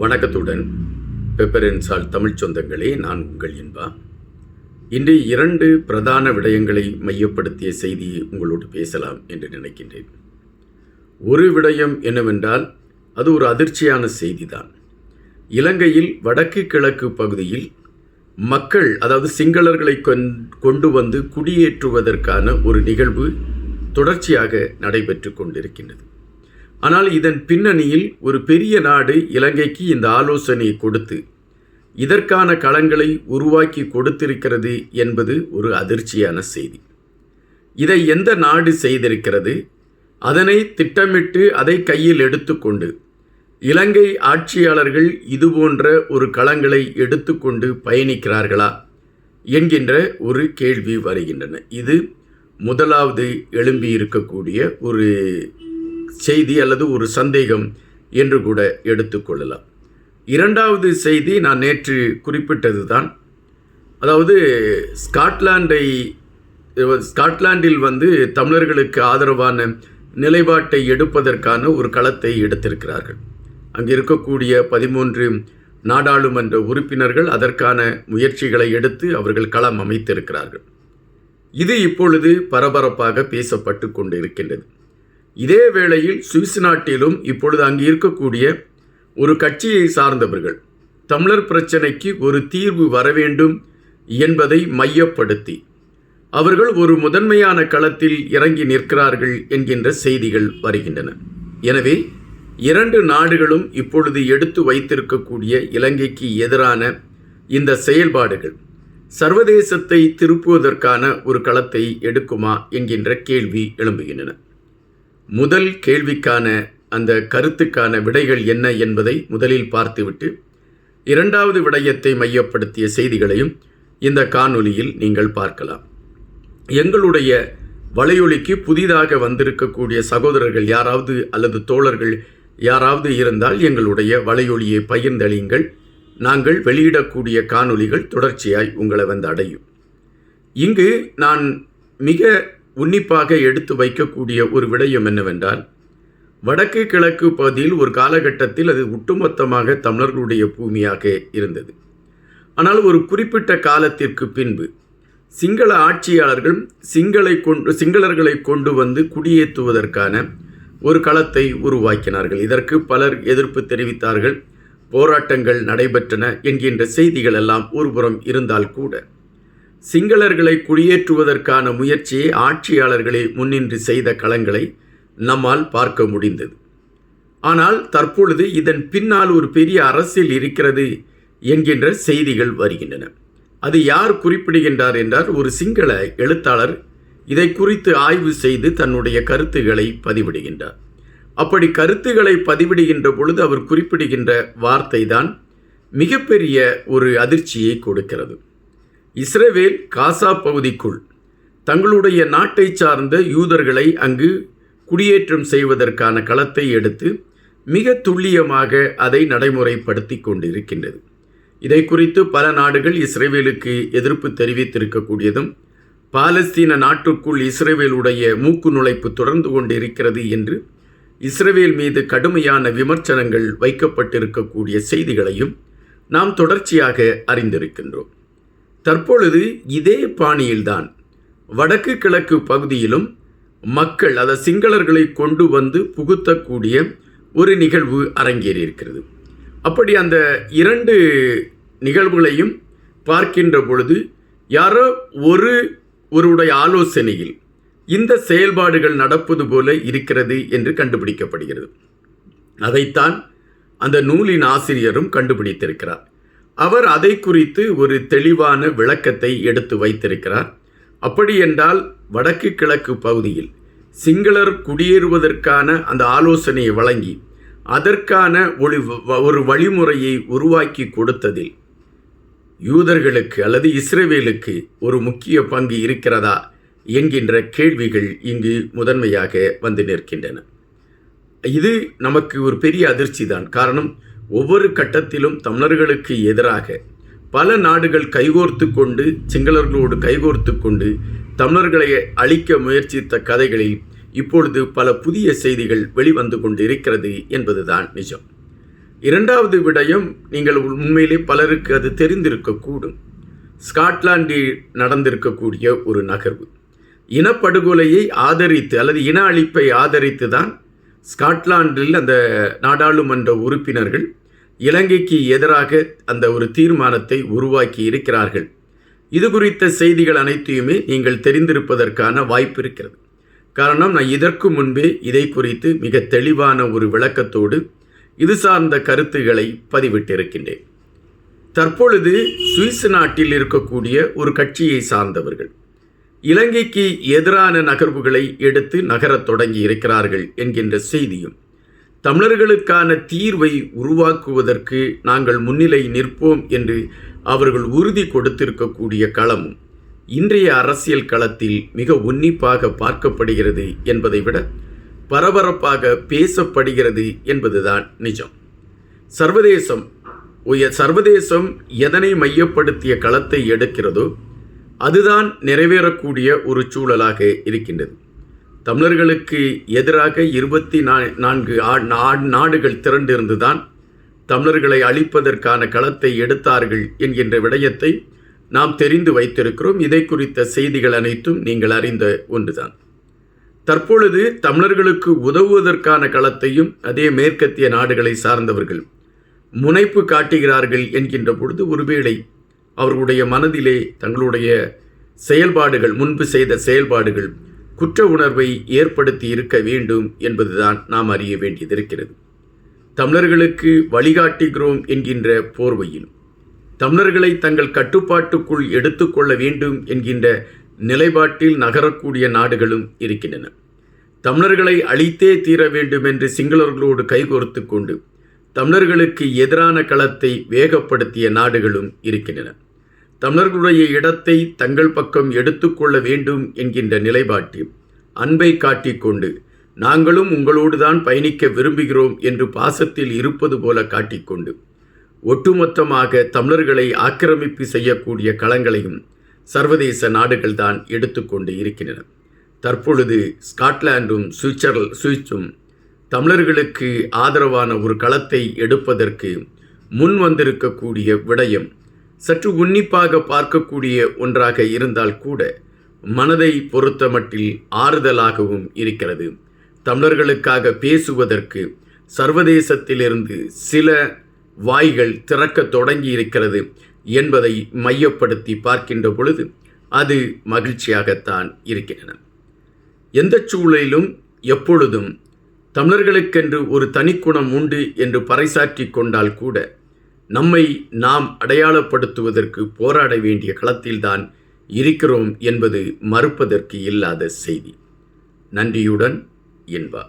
வணக்கத்துடன். பெப்பரன்சால் தமிழ்ச் சொந்தங்களே நான் உங்கள் இன்பா. இன்று இரண்டு பிரதான விடயங்களை மையப்படுத்திய செய்தியை உங்களோடு பேசலாம் என்று நினைக்கின்றேன். ஒரு விடயம் என்னவென்றால் அது ஒரு அதிர்ச்சியான செய்திதான். இலங்கையில் வடக்கு கிழக்கு பகுதியில் மக்கள் அதாவது சிங்களர்களை கொண்- கொண்டு வந்து குடியேற்றுவதற்கான ஒரு நிகழ்வு தொடர்ச்சியாக நடைபெற்று கொண்டிருக்கின்றது. ஆனால் இதன் பின்னணியில் ஒரு பெரிய நாடு இலங்கைக்கு இந்த ஆலோசனையை கொடுத்து இதற்கான களங்களை உருவாக்கி கொடுத்திருக்கிறது என்பது ஒரு அதிர்ச்சியான செய்தி. இதை எந்த நாடு செய்திருக்கிறது? அதனை திட்டமிட்டு அதை கையில் எடுத்துக்கொண்டு இலங்கை ஆட்சியாளர்கள் இதுபோன்ற ஒரு களங்களை எடுத்துக்கொண்டு பயணிக்கிறார்களா என்கின்ற ஒரு கேள்வி வருகின்றன. இது முதலாவது எழும்பி இருக்கக்கூடிய ஒரு செய்தி அல்லது ஒரு சந்தேகம் என்று கூட எடுத்துக்கொள்ளலாம் இரண்டாவது செய்தி நான் நேற்று குறிப்பிட்டது தான் அதாவது ஸ்காட்லாண்டை ஸ்காட்லாண்டில் வந்து தமிழர்களுக்கு ஆதரவான நிலைப்பாட்டை எடுப்பதற்கான ஒரு களத்தை எடுத்திருக்கிறார்கள். அங்கே இருக்கக்கூடிய பதிமூன்று நாடாளுமன்ற உறுப்பினர்கள் அதற்கான முயற்சிகளை எடுத்து அவர்கள் களம் அமைத்திருக்கிறார்கள். இது இப்பொழுது பரபரப்பாக பேசப்பட்டு கொண்டு இருக்கின்றது இதே வேளையில் சுவிஸ் நாட்டிலும் இப்பொழுது அங்கு இருக்கக்கூடிய ஒரு கட்சியை சார்ந்தவர்கள் தமிழர் பிரச்சனைக்கு ஒரு தீர்வு வர வேண்டும் என்பதை மையப்படுத்தி அவர்கள் ஒரு முதன்மையான களத்தில் இறங்கி நிற்கிறார்கள் என்கின்ற செய்திகள் வருகின்றன. எனவே இரண்டு நாடுகளும் இப்பொழுது எடுத்து வைத்திருக்கக்கூடிய இலங்கைக்கு எதிரான இந்த செயல்பாடுகள் சர்வதேசத்தை திருப்புவதற்கான ஒரு களத்தை எடுக்குமா என்கின்ற கேள்வி எழும்புகின்றன. முதல் கேள்விக்கான அந்த கருத்துக்கான விடைகள் என்ன என்பதை முதலில் பார்த்துவிட்டு இரண்டாவது விடயத்தை மையப்படுத்திய செய்திகளையும் இந்த காணொலியில் நீங்கள் பார்க்கலாம். எங்களுடைய வலையொலிக்கு புதிதாக வந்திருக்கக்கூடிய சகோதரர்கள் யாராவது அல்லது தோழர்கள் யாராவது இருந்தால் எங்களுடைய வலையொலியை பகிர்ந்தளியுங்கள். நாங்கள் வெளியிடக்கூடிய காணொலிகள் தொடர்ச்சியாய் உங்களை வந்து அடையும். இங்கு நான் மிக உன்னிப்பாக எடுத்து வைக்கக்கூடிய ஒரு விடயம் என்னவென்றால் வடக்கு கிழக்கு பகுதியில் ஒரு காலகட்டத்தில் அது ஒட்டுமொத்தமாக தமிழர்களுடைய பூமியாக இருந்தது. ஆனால் ஒரு குறிப்பிட்ட காலத்திற்கு பின்பு சிங்கள ஆட்சியாளர்கள் சிங்களை கொண்டு சிங்களர்களை கொண்டு வந்து குடியேற்றுவதற்கான ஒரு களத்தை உருவாக்கினார்கள். இதற்கு பலர் எதிர்ப்பு தெரிவித்தார்கள். போராட்டங்கள் நடைபெற்றன என்கின்ற செய்திகள் எல்லாம் ஒருபுறம் இருந்தால் கூட. சிங்களர்களை குடியேற்றுவதற்கான முயற்சியை ஆட்சியாளர்களே முன்னின்று செய்த களங்களை நம்மால் பார்க்க முடிந்தது. ஆனால் தற்பொழுது இதன் பின்னால் ஒரு பெரிய அரசியல் இருக்கிறது என்கின்ற செய்திகள் வருகின்றன. அது யார் குறிப்பிடுகின்றார் என்றால் ஒரு சிங்கள எழுத்தாளர் இதை குறித்து ஆய்வு செய்து தன்னுடைய கருத்துக்களை பதிவிடுகின்றார். அப்படி கருத்துக்களை பதிவிடுகின்ற பொழுது அவர் குறிப்பிடுகின்ற வார்த்தை தான் மிகப்பெரிய ஒரு அதிர்ச்சியை கொடுக்கிறது. இஸ்ரேவேல் காசா பகுதிக்குள் தங்களுடைய நாட்டை சார்ந்த யூதர்களை அங்கு குடியேற்றம் செய்வதற்கான களத்தை எடுத்து மிக துல்லியமாக அதை நடைமுறைப்படுத்தி கொண்டிருக்கின்றது. இதை குறித்து பல நாடுகள் இஸ்ரேவேலுக்கு எதிர்ப்பு தெரிவித்திருக்கக்கூடியதும் பாலஸ்தீன நாட்டுக்குள் இஸ்ரேவேலுடைய மூக்கு நுழைப்பு தொடர்ந்து கொண்டிருக்கிறது என்று இஸ்ரேவேல் மீது கடுமையான விமர்சனங்கள் வைக்கப்பட்டிருக்கக்கூடிய செய்திகளையும் நாம் தொடர்ச்சியாக அறிந்திருக்கின்றோம். தற்பொழுது இதே பாணியில்தான். வடக்கு கிழக்கு பகுதியிலும் மக்கள் அத சிங்களர்களை கொண்டு வந்து புகுத்தக்கூடிய ஒரு நிகழ்வு அரங்கேறியிருக்கிறது. அப்படி அந்த இரண்டு நிகழ்வுகளையும் பார்க்கின்ற பொழுது யாரோ ஒரு ஒருவருடைய ஆலோசனையில் இந்த செயல்பாடுகள் நடப்பது போல இருக்கிறது என்று கண்டுபிடிக்கப்படுகிறது. அதைத்தான் அந்த நூலின் ஆசிரியரும் கண்டுபிடித்திருக்கிறார். அவர் அதை குறித்து ஒரு தெளிவான விளக்கத்தை எடுத்து வைத்திருக்கிறார். அப்படி என்றால் வடக்கு கிழக்கு பகுதியில் சிங்களர் குடியேறுவதற்கான அந்த ஆலோசனையை வழங்கி அதற்கான ஒளி ஒரு வழிமுறையை உருவாக்கி கொடுத்ததில் யூதர்களுக்கு அல்லது இஸ்ரேவேலுக்கு ஒரு முக்கிய பங்கு இருக்கிறதா என்கின்ற கேள்விகள் இங்கு முதன்மையாக வந்து நிற்கின்றன. இது நமக்கு ஒரு பெரிய அதிர்ச்சி தான் காரணம் ஒவ்வொரு கட்டத்திலும் தமிழர்களுக்கு எதிராக பல நாடுகள் கைகோர்த்து கொண்டு சிங்களர்களோடு கைகோர்த்து கொண்டு தமிழர்களை அழிக்க முயற்சித்த கதைகளில் இப்பொழுது பல புதிய செய்திகள் வெளிவந்து கொண்டு இருக்கிறது என்பதுதான் நிஜம். இரண்டாவது விடயம் நீங்கள் உண்மையிலே பலருக்கு அது தெரிந்திருக்கக்கூடும். ஸ்காட்லாந்தில் நடந்திருக்கக்கூடிய ஒரு நகர்வு. இனப்படுகொலையை ஆதரித்து அல்லது இன அழிப்பை ஆதரித்து தான் ஸ்காட்லாந்தில் அந்த நாடாளுமன்ற உறுப்பினர்கள் இலங்கைக்கு எதிராக அந்த ஒரு தீர்மானத்தை உருவாக்கி இருக்கிறார்கள். இது குறித்த செய்திகள் அனைத்தையுமே நீங்கள் தெரிந்திருப்பதற்கான வாய்ப்பு இருக்கிறது. காரணம் நான் இதற்கு முன்பே இதை குறித்து மிக தெளிவான ஒரு விளக்கத்தோடு இது சார்ந்த கருத்துக்களை பதிவிட்டிருக்கின்றேன். தற்பொழுது சுவிஸ் நாட்டில் இருக்கக்கூடிய ஒரு கட்சியை சார்ந்தவர்கள் இலங்கைக்கு எதிரான நகர்வுகளை எடுத்து நகரத் தொடங்கி இருக்கிறார்கள் என்கின்ற செய்தியும் தமிழர்களுக்கான தீர்வை உருவாக்குவதற்கு நாங்கள் முன்னிலை நிற்போம் என்று அவர்கள் உறுதி கொடுத்திருக்கக்கூடிய களமும் இன்றைய அரசியல் களத்தில் மிக உன்னிப்பாக பார்க்கப்படுகிறது என்பதை விட பரபரப்பாக பேசப்படுகிறது என்பதுதான் நிஜம். சர்வதேசம் சர்வதேசம் எதனை மையப்படுத்திய களத்தை எடுக்கிறதோ அதுதான் நிறைவேறக்கூடிய ஒரு சூழலாக இருக்கின்றது. தமிழர்களுக்கு எதிராக இருபத்தி நா- நான்கு ஆ- நா- நாடுகள் திரண்டிருந்துதான் தமிழர்களை அழிப்பதற்கான களத்தை எடுத்தார்கள் என்கின்ற விடயத்தை நாம் தெரிந்து வைத்திருக்கிறோம். இதை குறித்த செய்திகள் அனைத்தும் நீங்கள் அறிந்த ஒன்றுதான். தற்பொழுது தமிழர்களுக்கு உதவுவதற்கான களத்தையும் அதே மேற்கத்திய நாடுகளை சார்ந்தவர்கள் முனைப்பு காட்டுகிறார்கள் என்கின்ற பொழுது ஒருவேளை அவர்களுடைய மனதிலே தங்களுடைய செயல்பாடுகள் முன்பு செய்த செயல்பாடுகள் குற்ற உணர்வை ஏற்படுத்தி இருக்க வேண்டும் என்பதுதான் நாம் அறிய வேண்டியதிருக்கிறது. தமிழர்களுக்கு வழிகாட்டுகிறோம் என்கின்ற போர்வையில் தமிழர்களை தங்கள் கட்டுப்பாட்டுக்குள் எடுத்துக்கொள்ள வேண்டும் என்கின்ற நிலைப்பாட்டில் நகரக்கூடிய நாடுகளும் இருக்கின்றன. தமிழர்களை அழித்தே தீர வேண்டும் என்று சிங்களர்களோடு கைகோர்த்து கொண்டு தமிழர்களுக்கு எதிரான களத்தை வேகப்படுத்திய நாடுகளும் இருக்கின்றன. தமிழர்களுடைய இடத்தை தங்கள் பக்கம் எடுத்துக்கொள்ள வேண்டும் என்கின்ற நிலைப்பாட்டில் அன்பை காட்டிக்கொண்டு நாங்களும் உங்களோடு தான் பயணிக்க விரும்புகிறோம் என்று பாசத்தில் இருப்பது போல காட்டிக்கொண்டு ஒட்டுமொத்தமாக தமிழர்களை ஆக்கிரமிப்பு செய்யக்கூடிய களங்களையும் சர்வதேச நாடுகள் தான் எடுத்துக்கொண்டு இருக்கின்றன. தற்பொழுது ஸ்காட்லாண்டும் சுவிட்சர் சுவிட்சும் தமிழர்களுக்கு ஆதரவான ஒரு களத்தை எடுப்பதற்கு முன் வந்திருக்கக்கூடிய விடயம் சற்று உன்னிப்பாக பார்க்கக்கூடிய ஒன்றாக இருந்தால் கூட மனதை பொறுத்தமட்டில் ஆறுதலாகவும் இருக்கிறது. தமிழர்களுக்காக பேசுவதற்கு சர்வதேசத்திலிருந்து சில வாய்கள் திறக்க தொடங்கி இருக்கிறது என்பதை மையப்படுத்தி பார்க்கின்ற பொழுது அது மகிழ்ச்சியாகத்தான் இருக்கின்றன. எந்த சூழலிலும் எப்பொழுதும் தமிழர்களுக்கென்று ஒரு தனிக்குணம் உண்டு என்று பறைசாற்றி கொண்டால் கூட நம்மை நாம் அடையாளப்படுத்துவதற்கு போராட வேண்டிய களத்தில்தான் இருக்கிறோம் என்பது மறுப்பதற்கு இல்லாத செய்தி. நன்றியுடன் என்பா